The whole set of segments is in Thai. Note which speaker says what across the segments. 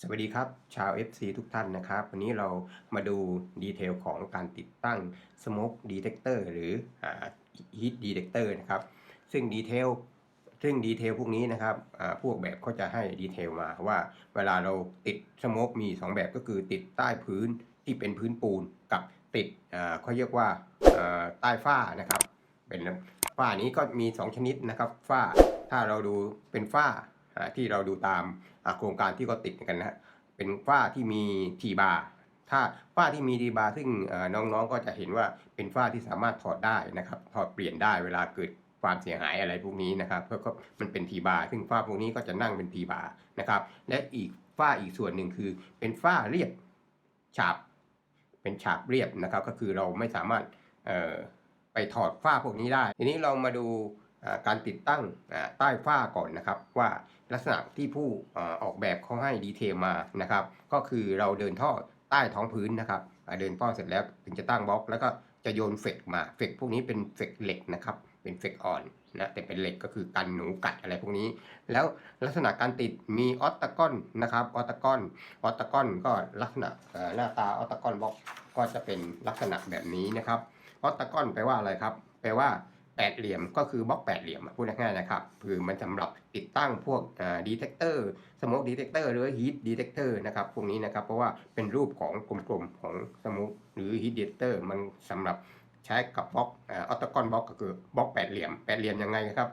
Speaker 1: สวัสดีครับชาว FC ทุกท่านนะครับ วันนี้เรามาดูดีเทลของการติดตั้ง Smoke Detector หรือ Heat Detector นะครับ ซึ่งดีเทลซึ่งดีเทลพวกนี้นะครับพวกแบบเขาจะให้ดีเทลมาว่าเวลาเราติดสโมกมี 2 แบบก็คือติดใต้พื้นที่เป็นพื้นปูนกับติดอ่าเขาเรียกว่าใต้ฝ้านะครับ เป็นฝ้านี้ก็มี 2 ชนิดนะครับฝ้าถ้าเราดูเป็นฝ้า ที่เราดูตามโครงการที่เขาติดกันนะเป็นฝ้าที่มีทีบาร์ถ้าฝ้าที่มีทีบาร์ซึ่งน้องๆก็จะเห็นว่าเป็นฝ้าที่สามารถถอดได้นะครับถอดเปลี่ยนได้เวลาเกิดความเสียหายอะไรพวกนี้นะครับก็ก็มันเป็นทีบาร์ซึ่งฝ้าพวกนี้ก็จะนั่งเป็นทีบาร์นะครับ และอีกฝ้าอีกส่วนหนึ่งคือเป็นฝ้าเรียบฉาบเป็นฉาบเรียบนะครับ ก็คือเราไม่สามารถไปถอดฝ้าพวกนี้ได้ ทีนี้เรามาดูการติดตั้งใต้ฝ้าก่อนนะครับว่า ลักษณะที่ผู้ออกแบบเขาให้ดีเทลมานะครับ ก็คือเราเดินท่อใต้ท้องพื้นนะครับเดินท่อเสร็จแล้วถึงจะตั้งบล็อก แล้วก็จะโยนเฟกมาเฟกพวกนี้เป็นเฟกเหล็กนะครับเป็นเฟกอ่อนนะแต่เป็นเหล็กก็คือกันหนูกัดอะไรพวกนี้ แล้วลักษณะการติดมีออตตากอนนะครับออตตากอนออตตากอนก็ลักษณะหน้าตาออตตากอนบล็อกก็จะเป็นลักษณะแบบนี้นะครับออตตากอนแปลว่าอะไรครับ แปลว่า แปดเหลี่ยมก็คือบล็อกแปดเหลี่ยมพูดง่ายๆนะครับคือมันสำหรับติดตั้งพวกดีเทคเตอร์สโมกดีเทคเตอร์หรือฮีทดีเทคเตอร์นะครับพวกนี้นะครับเพราะว่าเป็นรูปของกลมๆของสโมกหรือฮีทดีเทคเตอร์มันสำหรับใช้กับบล็อกออตตากอนบล็อกก็คือบล็อกแปดเหลี่ยมแปดเหลี่ยมยังไงครับ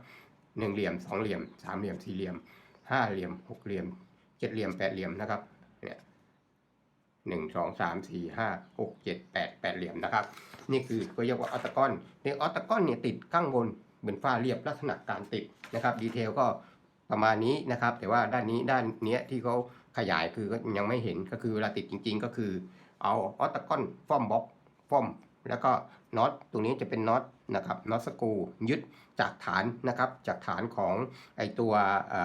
Speaker 1: หนึ่งเหลี่ยมสองเหลี่ยมสามเหลี่ยมสี่เหลี่ยมห้าเหลี่ยมหกเหลี่ยมเจ็ดเหลี่ยมแปดเหลี่ยมนะครับเนี่ยหนึ่งสองสามสี่ห้าหกเจ็ดแปดแปดเหลี่ยมนะครับ นี่คือก็เรียกว่าออตตากอนในออตตากอนเนี่ยติดข้างบนเหมือนฝ้าเรียบลักษณะการติดนะครับดีเทลก็ประมาณนี้นะครับ แต่ว่าด้านนี้ด้านเนี้ยที่เขาขยายคือก็ยังไม่เห็นก็คือเวลาติดจริง ๆ ก็คือ เอาออตตากอนฟอมบ็อกฟอมแล้วก็น็อตตรงนี้จะเป็นน็อตนะครับน็อตสกูยึดจากฐานนะครับ จากฐานของไอตัวอ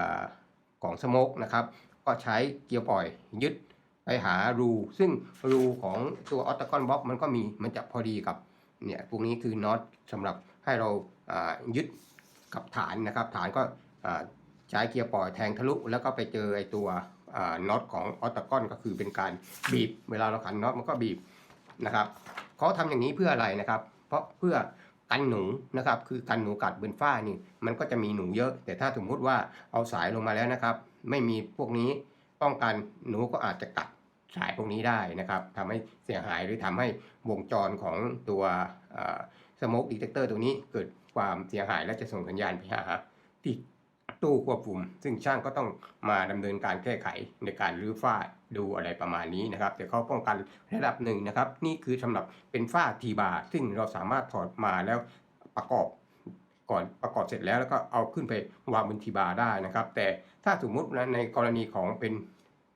Speaker 1: ของสโมกนะครับ ก็ใช้เกียร์ปล่อยยึด ไปหารูซึ่งรูของตัวออตตากอนบล็อกมันก็มีมันจะพอดีกับเนี่ยพวกนี้คือน็อตสำหรับให้เราายึดกับฐานนะครับ ฐานก็ใช้เกียร์ปล่อยแทงทะลุ แล้วก็ไปเจอไอตัวน็อตของออตตากอนก็คือเป็นการบีบ เวลาเราขันน็อตมันก็บีบนะครับเขาทำอย่างนี้เพื่ออะไรนะครับ เพราะเพื่อกันหนูนะครับคือกันหนูกัดบนฝ้านี่มันก็จะมีหนูเยอะ แต่ถ้าสมมุติว่าเอาสายลงมาแล้วนะครับ ไม่มีพวกนี้ป้องกันหนูก็อาจจะกัด สายพวกนี้ได้นะครับทำให้เสียหายหรือทำให้วงจรของตัวสโมกดีเทคเตอร์ตัวนี้เกิดความเสียหายและจะส่งสัญญาณไปหาที่ตู้ควบคุม ซึ่งช่างก็ต้องมาดำเนินการแก้ไขในการรื้อฝ้าดูอะไรประมาณนี้นะครับ แต่เขาป้องกันระดับหนึ่งนะครับ นี่คือสำหรับเป็นฝ้าทีบาร์ซึ่งเราสามารถถอดมาแล้วประกอบก่อนประกอบเสร็จแล้วแล้วก็เอาขึ้นไปวางบนทีบาร์ได้นะครับ แต่ถ้าสมมุติในกรณีของเป็น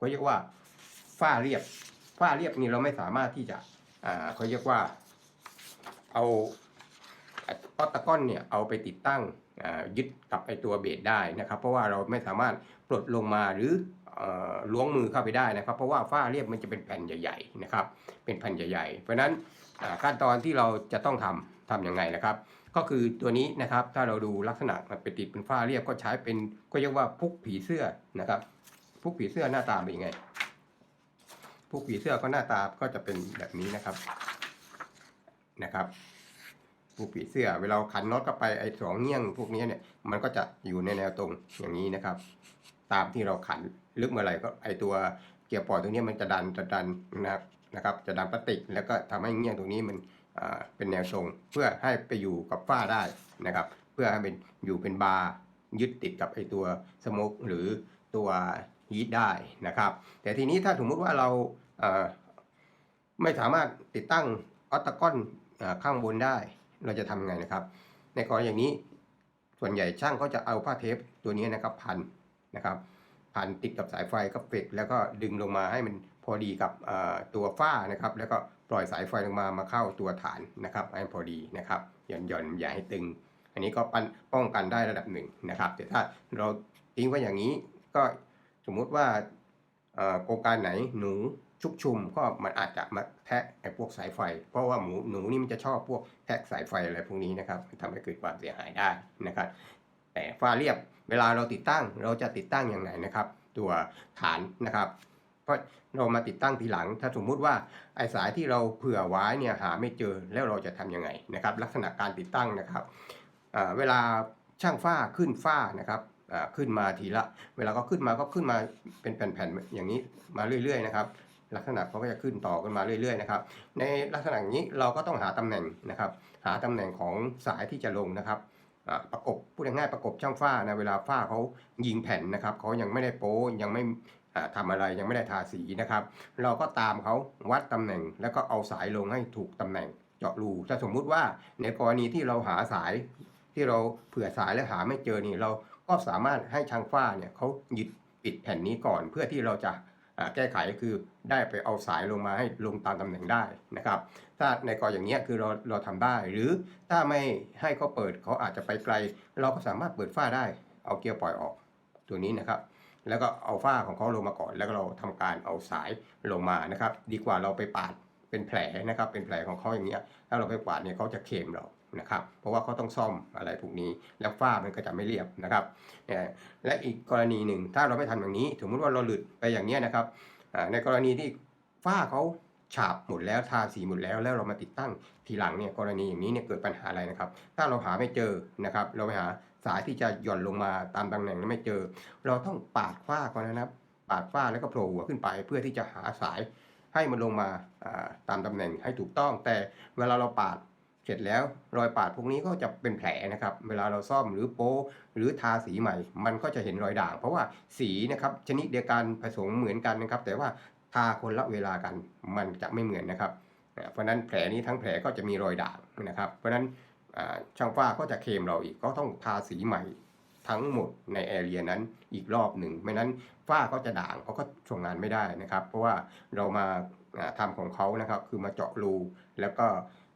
Speaker 1: ก็เรียกว่า ฝ้าเรียบฝ้าเรียบนี่เราไม่สามารถที่จะอ่าเขาเรียกว่า เอาออตตากอนเนี่ยเอาไปติดตั้งยึดกับไอตัวเบสได้นะครับ เพราะว่าเราไม่สามารถปลดลงมาหรือล้วงมือเข้าไปได้นะครับ เพราะว่าฝ้าเรียบมันจะเป็นแผ่นใหญ่ๆนะครับ เป็นแผ่นใหญ่ๆ เพราะฉะนั้นขั้นตอนที่เราจะต้องทำทำยังไงนะครับ ก็คือตัวนี้นะครับถ้าเราดูลักษณะมันเป็นติดเป็นฝ้าเรียบก็ใช้เป็นก็เรียกว่าพุกผีเสื้อนะครับ พุกผีเสื้อหน้าตาเป็นยังไง พุกผีเสื้อก็หน้าตาก็จะเป็นแบบนี้นะครับนะครับผูกผีเสื้อเวลาขันน็อตเข้าไปไอ้สองเงี้ยงพวกนี้เนี่ยมันก็จะอยู่ในแนวตรงอย่างนี้นะครับ ตามที่เราขันลึกเมื่อไหร่ก็ไอ้ตัวเกียร์ปล่อยตรงนี้มันจะดันจะดันนะครับนะครับ จะดันพลาสติกแล้วก็ทำให้เงี้ยงตรงนี้มันอ่าเป็นแนวตรงเพื่อให้ไปอยู่กับฝ้าได้นะครับ เพื่อให้เป็นอยู่เป็นบาร์ยึดติดกับไอ้ตัวสโมกหรือตัวฮีทได้นะครับ แต่ทีนี้ถ้าสมมุติว่าเรา ไม่สามารถติดตั้งออตตากอนอข้างบนได้ เราจะทำไงนะครับ ในกรณีอย่างนี้ส่วนใหญ่ช่างก็จะเอาผ้าเทปตัวนี้นะครับพันนะครับพันติดกับสายไฟกับเฟกแล้วก็ดึงลงมาให้มันพอดีกับตัวฝ้านะครับ แล้วก็ปล่อยสายไฟลงมามาเข้าตัวฐานนะครับให้พอดีนะครับหย่อนหย่อนอย่าให้ตึง อันนี้ก็ป้องกันได้ระดับหนึ่งนะครับ แต่ถ้าเราทิ้งไว้อย่างนี้ก็สมมุติว่าโครงการไหนหนู ชุกชุมก็มันอาจจะมาแทะไอ้พวกสายไฟ เพราะว่าหมูหนูนี่มันจะชอบพวกแทะสายไฟอะไรพวกนี้นะครับทำให้เกิดความเสียหายได้นะครับ แต่ฝ้าเรียบเวลาเราติดตั้งเราจะติดตั้งอย่างไรนะครับ ตัวฐานนะครับราะเรามาติดตั้งทีหลัง ถ้าสมมุติว่าไอสายที่เราเผื่อไว้เนี่ยหาไม่เจอแล้วเราจะทำยังไงนะครับ ลักษณะการติดตั้งนะครับอ่าเวลาช่างฝ้าขึ้นฝ้านะครับอ่าขึ้นมาทีละ เวลาก็ขึ้นมาก็ขึ้นมาเป็นแผ่นๆอย่างนี้มาเรื่อย ๆ นะครับ ลักษณะเขาก็จะขึ้นต่อกันมาเรื่อยๆนะครับ ในลักษณะนี้เราก็ต้องหาตำแหน่งนะครับ หาตำแหน่งของสายที่จะลงนะครับประกบพูดง่ายๆประกบช่างฝ้านะเวลาฝ้าเขายิงแผ่นนะครับเขายังไม่ได้โป้ยังไม่อ่าทำอะไรยังไม่ได้ทาสีนะครับ เราก็ตามเขาวัดตำแหน่ง แล้วก็เอาสายลงให้ถูกตำแหน่งเจาะรูถ้าสมมุติว่าในกรณีที่เราหาสายที่เราเผื่อสายและหาไม่เจอนี่เราก็สามารถให้ช่างฝ้าเนี่ยเขาหยุดปิดแผ่นนี้ก่อนเพื่อที่เราจะ แก้ไขคือได้ไปเอาสายลงมาให้ลงตามตำแหน่งได้นะครับ ถ้าในกรณีอย่างเงี้ยคือเราเราทำได้ หรือถ้าไม่ให้เขาเปิดเขาอาจจะไปไกล เราก็สามารถเปิดฝ้าได้ เอาเกียร์ปล่อยออกตัวนี้นะครับ แล้วก็เอาฝ้าของเขาลงมาก่อน แล้วก็เราทำการเอาสายลงมานะครับ ดีกว่าเราไปปาดเป็นแผลนะครับ เป็นแผลของเขาอย่างเงี้ยถ้าเราไปปาดเนี่ยเขาจะเค็มเรา นะครับ เพราะว่าเขาต้องซ่อมอะไรพวกนี้ แล้วฝ้ามันก็จะไม่เรียบนะครับและอีกกรณีหนึ่งถ้าเราไม่ทำอย่างนี้สมมติว่าเราหลุดไปอย่างนี้นะครับในกรณีที่ฝ้าเขาฉาบหมดแล้วทาสีหมดแล้วแล้วเรามาติดตั้งทีหลังเนี่ยกรณีอย่างนี้เนี่ยเกิดปัญหาอะไรนะครับ ถ้าเราหาไม่เจอนะครับ เราไปหาสายที่จะหย่อนลงมาตามตำแหน่งนั้นไม่เจอ เราต้องปาดฝ้าก่อนนะครับ ปาดฝ้าแล้วก็โผล่หัวขึ้นไป เพื่อที่จะหาสายให้มันลงมาตามตำแหน่งให้ถูกต้อง แต่เวลาเราปาด เสร็จแล้วรอยปาดพวกนี้ก็จะเป็นแผลนะครับ เวลาเราซ่อมหรือโป๊หรือทาสีใหม่ มันก็จะเห็นรอยด่าง เพราะว่าสีนะครับชนิดเดียวกันผสมเหมือนกันนะครับ แต่ว่าทาคนละเวลากันมันจะไม่เหมือนนะครับ เพราะฉะนั้นแผลนี้ทั้งแผลก็จะมีรอยด่างนะครับ เพราะฉะนั้นช่างฝ้าก็จะเคมเราอีกก็ต้องทาสีใหม่ทั้งหมดในแอเรียนั้นอีกรอบหนึ่งไม่นั้นฝ้าก็จะด่างเขาก็ส่งงานไม่ได้นะครับ เพราะว่าเรามาอ่าทำของเขานะครับ คือมาเจาะรูแล้วก็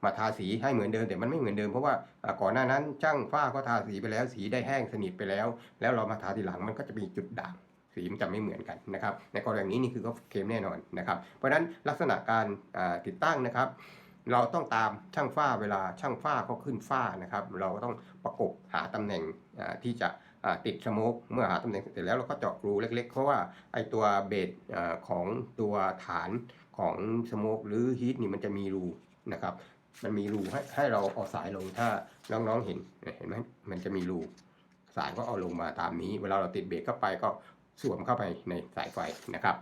Speaker 1: มาทาสีให้เหมือนเดิมแต่มันไม่เหมือนเดิมเพราะว่าก่อนหน้านั้นช่างฝ้าก็ทาสีไปแล้ว สีได้แห้งสนิทไปแล้ว แล้วเรามาทาทีหลังมันก็จะมีจุดด่างสีมันจะไม่เหมือนกันนะครับในกรณีนี้นี่คือก็เคลมแน่นอนนะครับเพราะฉะนั้นลักษณะการติดตั้งนะครับ เราต้องตามช่างฝ้าเวลาช่างฝ้าเขาขึ้นฝ้านะครับ เราก็ต้องประกบหาตำแหน่งที่จะติดสโมกเมื่อหาตำแหน่งเสร็จแล้วเราก็เจาะรูเล็ก ๆ เพราะว่าไอตัวเบสของตัวฐานของสโมกหรือฮีทนี่มันจะมีรูนะครับ มันมีรูให้ให้เราเอาสายลงถ้าน้องๆเห็นเห็นไหมมันจะมีรูสายก็เอาลงมาตามนี้ เวลาเราติดเบรกเข้าไปก็สวมเข้าไปในสายไฟนะครับ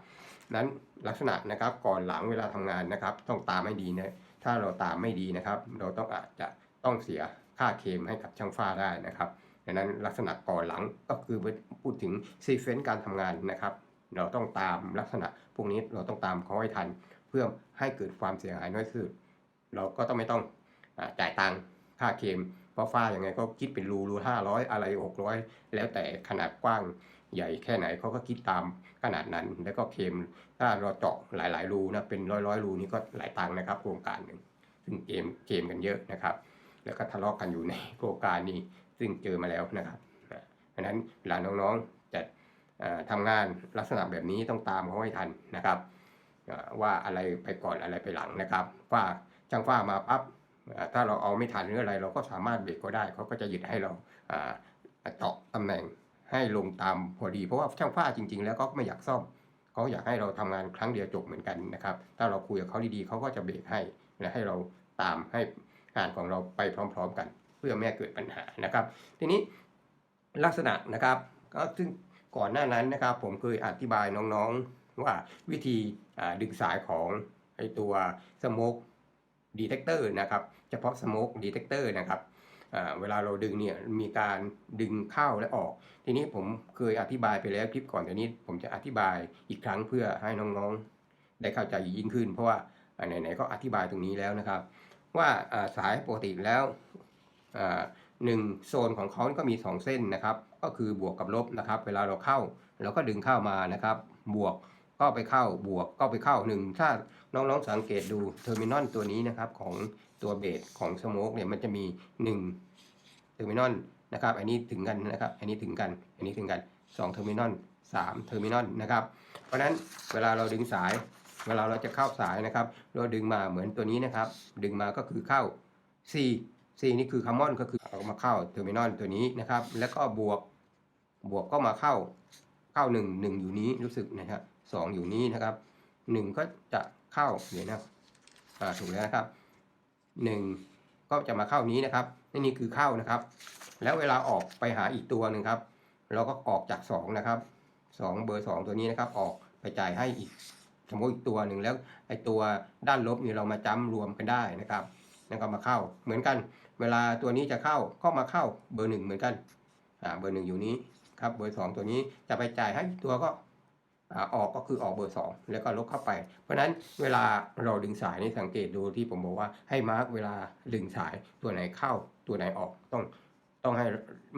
Speaker 1: นั้นลักษณะนะครับก่อนหลังเวลาทำงานนะครับ ต้องตามให้ดีนะถ้าเราตามไม่ดีนะครับ เราต้องอาจจะต้องเสียค่าเคมให้กับช่างฝ้าได้นะครับดังนั้นลักษณะก่อนหลังก็คือพูดถึงซีเฟนต์การทำงานนะครับ เราต้องตามลักษณะพวกนี้เราต้องตามเขาให้ทัน เพื่อให้เกิดความเสียหายน้อยที่สุด เราก็ต้องไม่ต้องอจ่ายตังค่าเคมเพราะฝ้ายังไงก็คิดเป็นรูรูห้าร้อยอะไรหกร้อยแล้วแต่ขนาดกว้างใหญ่แค่ไหนเขาก็คิดตามขนาดนั้น แล้วก็เคมถ้าเราเจาะหลาย ๆ รูนะเป็นร้อยร้อยรูนี่ก็หลายตังค์นะครับ โครงการหนึ่งซึ่งเกมเกมกันเยอะนะครับ แล้วก็ทะเลาะกันอยู่ในโครงการนี้ซึ่งเจอมาแล้วนะครับเพราะฉะนั้นเวลานน้องๆจะอ่าทำงานลักษณะแบบนี้ต้องตามเขาให้ทันนะครับว่าอะไรไปก่อนอะไรไปหลังนะครับฝ้า ช่างฝ้ามาปั๊บถ้าเราเอาไม่ทันหรืออะไร เราก็สามารถเบรกก็ได้เขาก็จะหยุดให้เราอ่าเจาะตำแหน่งให้ลงตามพอดี เพราะว่าช่างฝ้าจริง ๆ แล้วก็ไม่อยากซ่อมเขาอยากให้เราทำงานครั้งเดียวจบเหมือนกันนะครับ ถ้าเราคุยกับเขาดีๆเขาก็จะเบรกให้และให้เราตามให้งานของเราไปพร้อม ๆ กัน เพื่อไม่ให้เกิดปัญหานะครับ ทีนี้ลักษณะนะครับก็ซึ่งก่อนหน้านั้นนะครับ ผมเคยอธิบายน้องๆว่าวิธีดึงสายของไอตัวสโมก ดีเทคเตอร์นะครับ เฉพาะสโมกดีเทคเตอร์นะครับเวลาเราดึงเนี่ยมีการดึงเข้าและออก ทีนี้ผมเคยอธิบายไปแล้วคลิปก่อนแต่นี้ ผมจะอธิบายอีกครั้งเพื่อให้น้องๆ ได้เข้าใจยิ่งขึ้น เพราะว่าไหนๆก็อธิบายตรงนี้แล้วนะครับ ว่าสายปกติแล้วหนึ่งโซนของเขาก็มี 2 เส้นนะครับ ก็คือบวกกับลบนะครับ เวลาเราเข้าเราก็ดึงเข้ามานะครับ บวก ก็ไปเข้าบวกก็ไปเข้าหนึ่งถ้าน้องๆสังเกตดูเทอร์มินอลตัวนี้นะครับของตัวเบสของสโมกเนี่ยมันจะมี1เทอร์มินอลนะครับ อันนี้ถึงกันนะครับ อันนี้ถึงกัน อันนี้ถึงกัน2เทอร์มินอล3เทอร์มินอลนะครับ เพราะฉะนั้นเวลาเราดึงสาย เวลาเราจะเข้าสายนะครับ เราดึงมาเหมือนตัวนี้นะครับ ดึงมาก็คือเข้า C C นี่คือคัมมอนก็คือเอามาเข้าเทอร์มินอลตัวนี้นะครับ แล้วก็บวกบวกก็มาเข้าเข้าหนึ่งหนึ่งอยู่นี้รู้สึกนะครับ สองอยู่นี้นะครับหนึ่งก็จะเข้าเดี๋ยวนะอ่าถูกแล้วนะครับหนึ่งก็จะมาเข้านี้นะครับนี่นี่คือเข้านะครับ แล้วเวลาออกไปหาอีกตัวหนึ่งครับ เราก็ออกจากสองนะครับสองเบอร์สองตัวนี้นะครับ ออกไปจ่ายให้อีกสมมติอีกตัวหนึ่งแล้วไอ้ตัวด้านลบนี่เรามาจ้ำรวมกันได้นะครับแล้วก็มาเข้าเหมือนกัน เวลาตัวนี้จะเข้าก็มาเข้าเบอร์หนึ่งเหมือนกันอ่าเบอร์หนึ่งอยู่นี้ครับเบอร์สองตัวนี้จะไปจ่ายให้ตัวก็ ออกก็คือออกเบอร์สองแล้วก็ลบเข้าไป เพราะนั้นเวลาเราดึงสายนี่สังเกตดูที่ผมบอกว่าให้มาร์กเวลาดึงสายตัวไหนเข้าตัวไหนออกต้องต้องให้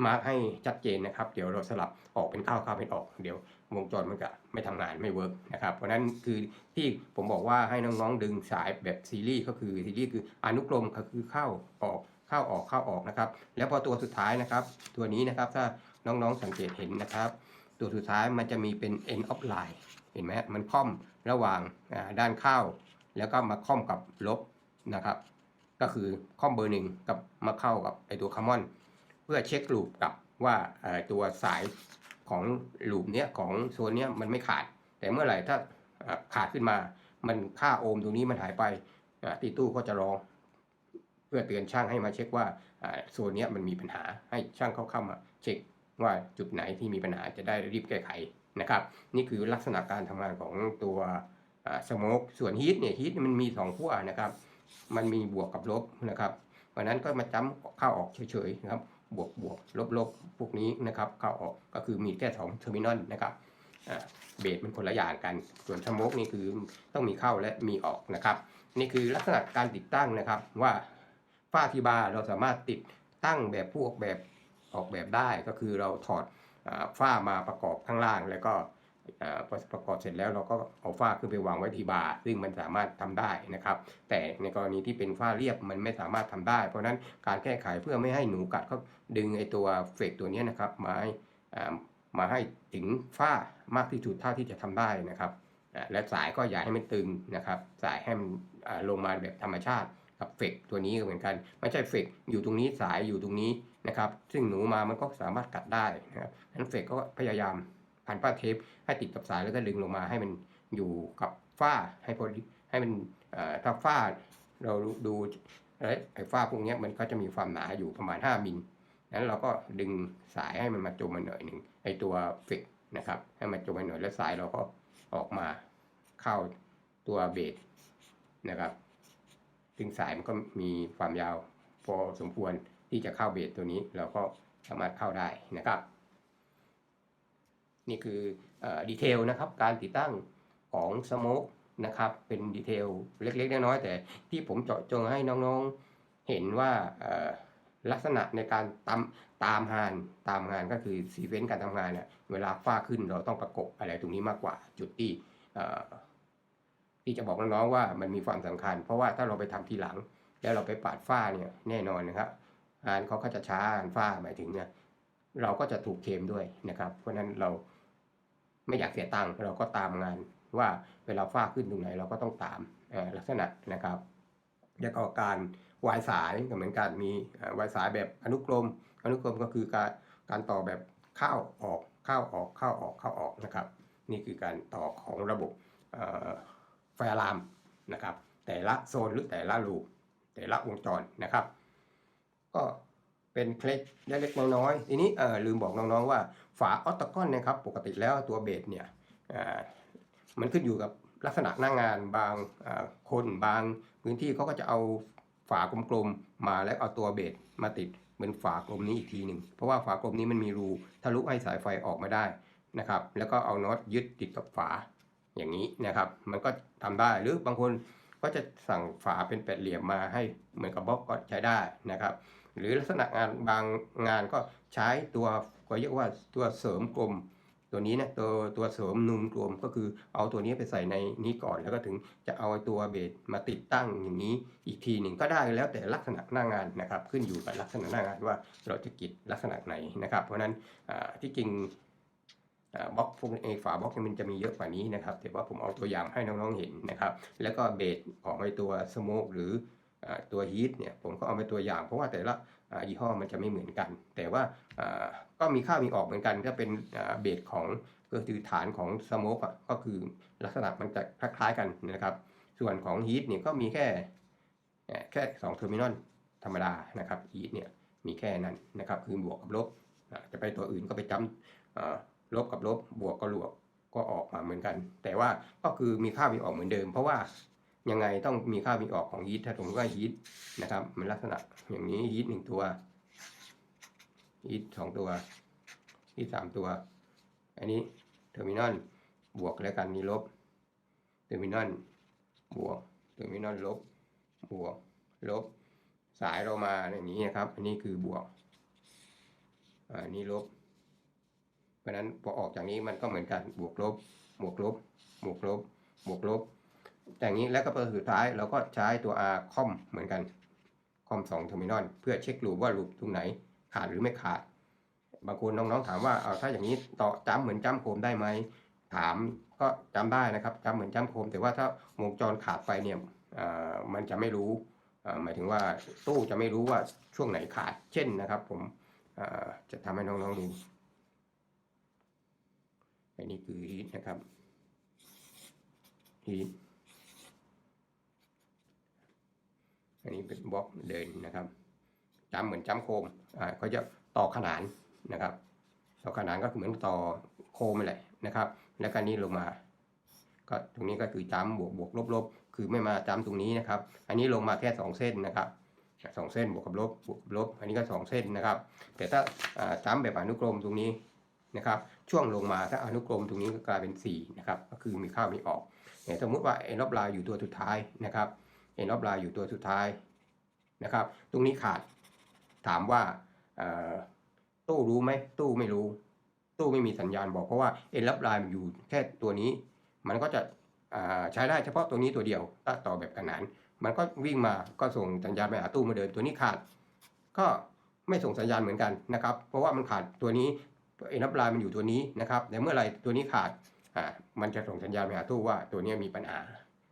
Speaker 1: มาร์กให้ชัดเจนนะครับ เดี๋ยวเราสลับออกเป็นเข้าเข้าเป็นออก เดี๋ยววงจรมันจะไม่ทำงานไม่เวิร์กนะครับ เพราะฉะนั้นคือที่ผมบอกว่าให้น้องๆดึงสายแบบซีรีส์ก็คือซีรีส์คืออนุกรมก็คือเข้าออกเข้าออกเข้าออกนะครับ แล้วพอตัวสุดท้ายนะครับ ตัวนี้นะครับถ้าน้องๆสังเกตเห็นนะครับ ตัวสุดท้ายมันจะมีเป็น end of line เห็นไหมมันค่อมระหว่างด้านเข้า แล้วก็มาค่อมกับลบนะครับ ก็คือค่อมเบอร์หนึ่งกับมาเข้ากับไอตัวค o มมอนเพื่อเช็คลูปกับว่าตัวสายของลูปเนี้ยของโซนเนี้ยมันไม่ขาด แต่เมื่อไหร่ถ้าขาดขึ้นมา มันค่าโอห์มตรงนี้มันหายไปตีตู้ก็จะร้องเพื่อเตือนช่างให้มาเช็คว่าอ่าโซนเนี้ยมันมีปัญหาให้ช่างเข้าเข้ามาเช็ค ว่าจุดไหนที่มีปัญหาจะได้รีบแก้ไขนะครับ นี่คือลักษณะการทำงานของตัวสโมกส่วนฮีทเนี่ยฮีทมันมีสองขั้วนะครับ มันมีบวกกับลบนะครับเพราะนั้นก็มาจ้ำเข้าออกเฉยๆนะครับ บวกบวกลบลบพวกนี้นะครับเข้าออกก็คือมีแค่สองเทอร์มินอลนะครับเบสมันคนละอย่างกัน ส่วนสโมกนี่คือต้องมีเข้าและมีออกนะครับ นี่คือลักษณะการติดตั้งนะครับว่าฝ้าทีบาร์เราสามารถติดตั้งแบบผู้ออกแบบ ออกแบบได้ก็คือเราถอดฝ้ามาประกอบข้างล่าง แล้วก็ประกอบเสร็จแล้วเราก็เอาฝ้าขึ้นไปวางไว้ที่บาร์ซึ่งมันสามารถทำได้นะครับ แต่ในกรณีที่เป็นฝ้าเรียบมันไม่สามารถทำได้ เพราะฉะนั้นการแก้ไขเพื่อไม่ให้หนูกัดก็ดึงไอตัวเฟกตัวนี้นะครับมาให้มาให้ถึงฝ้ามากที่สุดเท่าที่จะทำได้นะครับ และสายก็อย่าให้มันตึงนะครับ สายให้มันลงมาแบบธรรมชาติกับเฟกตัวนี้ก็เหมือนกัน ไม่ใช่เฟกอยู่ตรงนี้สายอยู่ตรงนี้ นะครับ ซึ่งหนูมามันก็สามารถกัดได้นะครับนั้นเฟกก็พยายามพันป้าเทปให้ติดกับสายแล้วก็ดึงลงมาให้มันอยู่กับฝ้าให้พอดีให้มันถ้าฝ้าเราดูไอ้ฝ้าพวกนี้มันก็จะมีความหนาอยู่ประมาณ 5มิลนั้นเราก็ดึงสายให้มันมาจมมาหน่อยหนึ่งไอ้ตัวเฟิกนะครับ ให้มันจมมาหน่อยแล้วสายเราก็ออกมาเข้าตัวเบสนะครับซึ่งสายมันก็มีความยาวพอสมควร ที่จะเข้าเบสตัวนี้เราก็สามารถเข้าได้นะครับ นี่คือดีเทลนะครับการติดตั้งของสโมกนะครับเป็นดีเทลเล็กๆน้อยๆแต่ที่ผมเจาะจงให้น้องๆเห็นว่าลักษณะในการตามตามงานตามงานก็คือซีเวนต์การทำงานเนี่ยเวลาฝ้าขึ้นเราต้องประกบอะไรตรงนี้มากกว่าจุดที่ที่จะบอกน้องๆว่ามันมีความสำคัญ เพราะว่าถ้าเราไปทำทีหลัง แล้วเราไปปาดฝ้าเนี่ยแน่นอนนะครับ งานเขาก็จะช้างานฝ้าหมายถึงเนี่ยเราก็จะถูกเคมด้วยนะครับ เพราะฉะนั้นเราไม่อยากเสียตังค์เราก็ตามงานว่าเวลาฝ้าขึ้นตรงไหนเราก็ต้องตามลักษณะนะครับแล้วก็การวายสายก็เหมือนกันมีวายสายแบบอนุกรม อนุกรมก็คือการการต่อแบบเข้าออกเข้าออกเข้าออกเข้าออกนะครับ นี่คือการต่อของระบบไฟอะลามนะครับ แต่ละโซนหรือแต่ละลูแต่ละวงจรนะครับ ก็เป็นเคล็ดเล็กๆน้อยๆทีนี้ลืมบอกน้องๆว่าฝาออตโตกอนนะครับปกติแล้วตัวเบสเนี่ยมันขึ้นอยู่กับลักษณะหน้างานบางคนบางพื้นที่เขาก็จะเอาฝากลมๆมาแล้วเอาตัวเบสมาติดเหมือนฝากลมนี้อีกทีหนึ่งเพราะว่าฝากลมนี้มันมีรูทะลุให้สายไฟออกมาได้นะครับ แล้วก็เอาน็อตยึดติดกับฝาอย่างนี้นะครับ มันก็ทำได้หรือบางคนก็จะสั่งฝาเป็นแปดเหลี่ยมมาให้เหมือนกับบล็อกก็ใช้ได้นะครับ หรือลักษณะงานบางงานก็ใช้ตัวก็เรียกว่าตัวเสริมกลม ตัวนี้นะตัวตัวเสริมนูนกลมก็คือเอาตัวนี้ไปใส่ในนี้ก่อนแล้วก็ถึงจะเอาตัวเบสมาติดตั้งอย่างนี้อีกทีหนึ่งก็ได้แล้วแต่ลักษณะหน้างานนะครับ ขึ้นอยู่กับลักษณะหน้างานว่าเราจะกิดลักษณะไหนนะครับ เพราะฉะนั้นที่จริงบล็อกพวกเอฝาบล็อกมันจะมีเยอะกว่านี้นะครับ แต่ว่าผมเอาตัวอย่างให้น้องๆเห็นนะครับ แล้วก็เบสของไอตัวสโมกหรือ ตัวฮีทเนี่ยผมก็เอาไปตัวอย่าง เพราะว่าแต่ละยี่ห้อมันจะไม่เหมือนกัน แต่ว่าก็มีเข้ามีออกเหมือนกันก็เป็นเบสของก็คือฐานของสโมกอะก็คือลักษณะมันจะคล้ายๆกันนะครับ ส่วนของฮีทเนี่ยก็มีแค่แค่สองเทอร์มินอลธรรมดานะครับฮีทเนี่ยมีแค่นั้นนะครับ คือบวกกับลบจะไปตัวอื่นก็ไปจำลบกับลบบวกกับลบก็ออกมาเหมือนกัน แต่ว่าก็คือมีค่ามีออกเหมือนเดิม เพราะว่า ยังไงต้องมีค่ามีออกของฮีทถ้าสมมติว่าฮีทนะครับ มันลักษณะอย่างนี้ฮีทหนึ่งตัวฮีทสองตัวฮีทสามตัว อันนี้เทอร์มินอลบวกแล้วกันนี่ลบเทอร์มินอลบวกเทอร์มินอลลบบวกลบสายเรามาอย่างนี้นะครับ อันนี้คือบวกอันนี้ลบ เพราะฉะนั้นพอออกจากนี้มันก็เหมือนกันบวกลบบวกลบบวกลบบวกลบ อย่างนี้แล้วก็ตัวสุดท้ายเราก็ใช้ตัว r คอมเหมือนกันคอมสองเทอร์มินอลเพื่อเช็คลูปว่าลูปตรงไหนขาดหรือไม่ขาด บางคนน้องๆถามว่าเอาถ้าอย่างนี้ต่อจำเหมือนจำโคมได้ไหมถามก็จำได้นะครับจำเหมือนจำโคม แต่ว่าถ้าวงจรขาดไปเนี่ยมันจะไม่รู้หมายถึงว่าตู้จะไม่รู้ว่าช่วงไหนขาด เช่นนะครับ ผมจะทำให้น้องๆดูอันนี้คือฮีทนะครับฮีท อันนี้เป็นบล็อกเดินนะครับจำเหมือนจำโคมอ่าเขาจะต่อขนานนะครับ ต่อขนานก็คือเหมือนต่อโคมนั่นแหละนะครับ แล้วก็นี้ลงมา ก็ตรงนี้ก็คือจ้ำบวกบวกลบลบคือไม่มาจ้ำตรงนี้นะครับ อันนี้ลงมาแค่สองเส้นนะครับสองเส้นบวกกับลบบวกกับลบ อันนี้ก็สองเส้นนะครับ แต่ถ้าอ่าจ้ำแบบอนุกรมตรงนี้นะครับช่วงลงมาถ้าอนุกรมตรงนี้ก็กลายเป็น4นะครับก็คือมีเข้ามีออกสมมุติว่าเอ็นรอบลายอยู่ตัวสุดท้ายนะครับ เอ็นรอบลายอยู่ตัวสุดท้ายนะครับ ตรงนี้ขาดถามว่าตู้รู้ไหมตู้ไม่รู้ ตู้ไม่มีสัญญาณบอกเพราะว่าเอ็นรับลน์มันอยู่แค่ตัวนี้ มันก็จะใช้ได้เฉพาะตัวนี้ตัวเดียวถ้าต่อแบบขนาน มันก็วิ่งมาก็ส่งสัญญาณไปหาตู้มาเดิมตัวนี้ขาด ก็ไม่ส่งสัญญาณเหมือนกันนะครับ เพราะว่ามันขาดตัวนี้เอ็นรับไลน์มันอยู่ตัวนี้นะครับแต่เมื่อไรตัวนี้ขาดอ่ามันจะส่งสัญญาณไปหาตู้ว่าตัวนี้มีปัญหา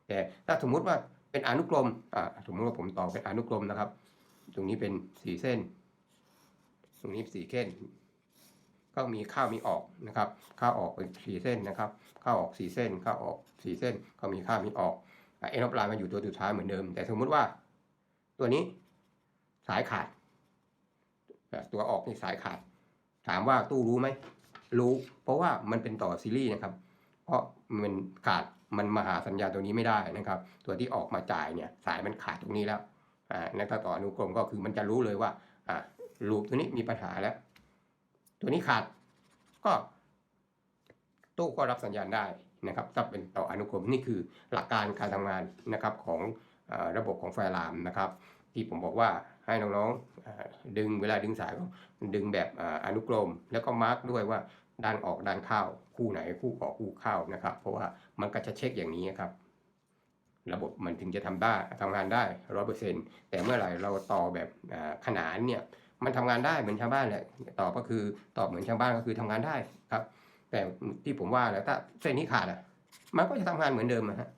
Speaker 1: แต่ถ้าสมมุติว่า เป็นอนุกรมอ่าสมมติว่าผมต่อเป็นอนุกรมนะครับ ตรงนี้เป็นสี่เส้น ตรงนี้สี่เส้น ก็มีเข้ามีออกนะครับ เข้าออกเป็นสี่เส้นนะครับ เข้าออกสี่เส้น เข้าออกสี่เส้น ก็มีเข้ามีออกเอ็นออฟไลน์มาอยู่ตัวสุดท้ายเหมือนเดิม แต่สมมุติว่า ตัวนี้สายขาดอ่ตัวออกนี่สายขาด ถามว่าตู้รู้ไหม รู้ เพราะว่ามันเป็นต่อซีรีส์นะครับ เพราะมันขาดมันมาหาสัญญาตัวนี้ไม่ได้นะครับ ตัวที่ออกมาจ่ายเนี่ยสายมันขาดตรงนี้แล้วอ่าแล้วถ้าต่ออนุกรมก็คือมันจะรู้เลยว่าอ่าลูปตัวนี้มีปัญหาแล้ว ตัวนี้ขาดก็ตู้ก็รับสัญญาณได้นะครับถ้าเป็นต่ออนุกรมนี่คือหลักการการทำงานนะครับของอระบบของไฟลามนะครับ ที่ผมบอกว่าให้น้องๆดึงเวลาดึงสายก็ดึงแบบออนุกรม แล้วก็มาร์กด้วยว่า ด้านออกด้านเข้าคู่ไหนคู่ออกคู่เข้านะครับ เพราะว่ามันก็จะเช็คอย่างนี้ครับ ระบบมันถึงจะทำได้ทำงานได้ร้อยเปอร์เซ็นต์แต่เมื่อไหร่เราต่อแบบขนานเนี่ยมันทำงานได้เหมือนชาวบ้านแหละตอบก็คือตอบเหมือนชาวบ้านก็คือทำงานได้ครับ แต่ที่ผมว่าแหละถ้าเส้นนี้ขาดอะ มันก็จะทำงานเหมือนเดิมนะฮะ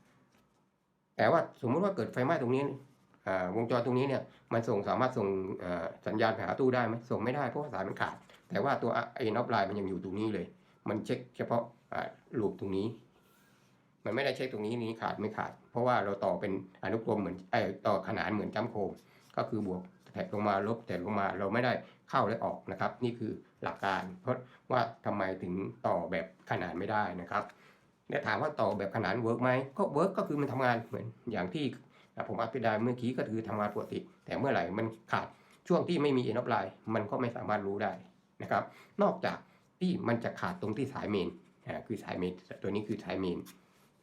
Speaker 1: แต่ว่าสมมุติว่าเกิดไฟไหม้ตรงนี้วงจรตรงนี้เนี่ย มันส่งสามารถส่งสัญญาณไปหาตู้ได้ไหมส่งไม่ได้เพราะว่าสายมันขาด แต่ว่าตัวไอ้นอฟไลน์มันยังอยู่ตรงนี้เลย มันเช็คเฉพาะลูปตรงนี้ มันไม่ได้เช็คตรงนี้นี้ขาดไม่ขาด เพราะว่าเราต่อเป็นอนุกรมเหมือนไอ้ต่อขนานเหมือนจ้ำโคมก็คือบวกแถบลงมาลบแถบลงมาเราไม่ได้เข้าและออกนะครับ นี่คือหลักการ เพราะว่าทำไมถึงต่อแบบขนานไม่ได้นะครับและถามว่าต่อแบบขนานเวิร์กไหมก็เวิร์กก็คือมันทำงานเหมือนอย่างที่ผมอธิบายเมื่อกี้ก็คือทำงานปกติ แต่เมื่อไหร่มันขาดช่วงที่ไม่มีเอ็นออฟไลน์มันก็ไม่สามารถรู้ได้ นะครับ นอกจากที่มันจะขาดตรงที่สายเมนอ่าคือสายเมนตัวนี้คือสายเมน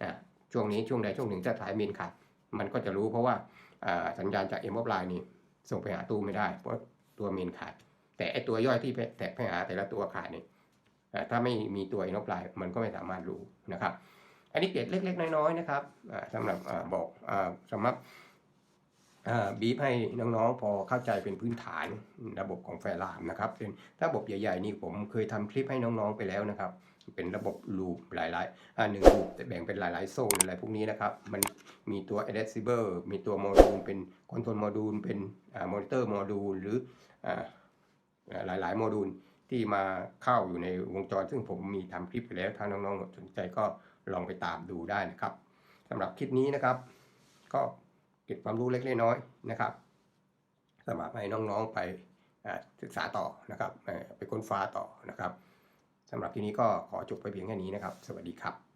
Speaker 1: อ่าช่วงนี้ช่วงใดช่วงหนึ่งถ้าสายเมนขาดมันก็จะรู้เพราะว่าสัญญาณจากเอ็นออฟไลน์นี่ส่งไปหาตู้ไม่ได้ เพราะตัวเมนขาด แต่ไอตัวย่อยที่แตกไปหาแต่ละตัวขาดนี่ถ้าไม่มีตัวอินอปลายมันก็ไม่สามารถรู้นะครับ อันนี้เกร็ดเล็ก ๆ น้อยๆนะครับอ่าสำหรับบอกอาสำหรับ บีบให้น้องๆ พอเข้าใจเป็นพื้นฐานระบบของไฟลามนะครับเป็นระบบใหญ่ๆนี่ผมเคยทำคลิปให้น้องๆไปแล้วนะครับ เป็นระบบลูปหลายๆอ่าหนึ่งลูปแต่แบ่งเป็นหลายๆโซนอะไรพวกนี้นะครับ มันมีตัว addressable มีตัวโมดูลเป็น control โมดูลเป็นอ่า monitor โมดูลหรืออ่าหลายๆโมดูลที่มาเข้าอยู่ในวงจร ซึ่งผมมีทำคลิปไปแล้วถ้าน้องๆสนใจก็ลองไปตามดูได้นะครับสำหรับคลิปนี้นะครับ ก็ เก็บความรู้เล็กน้อยนะครับสำหรับให้น้องๆไปศึกษาต่อนะครับไปค้นฟ้าต่อนะครับสำหรับที่นี้ก็ขอจบไปเพียงแค่นี้นะครับ สวัสดีครับ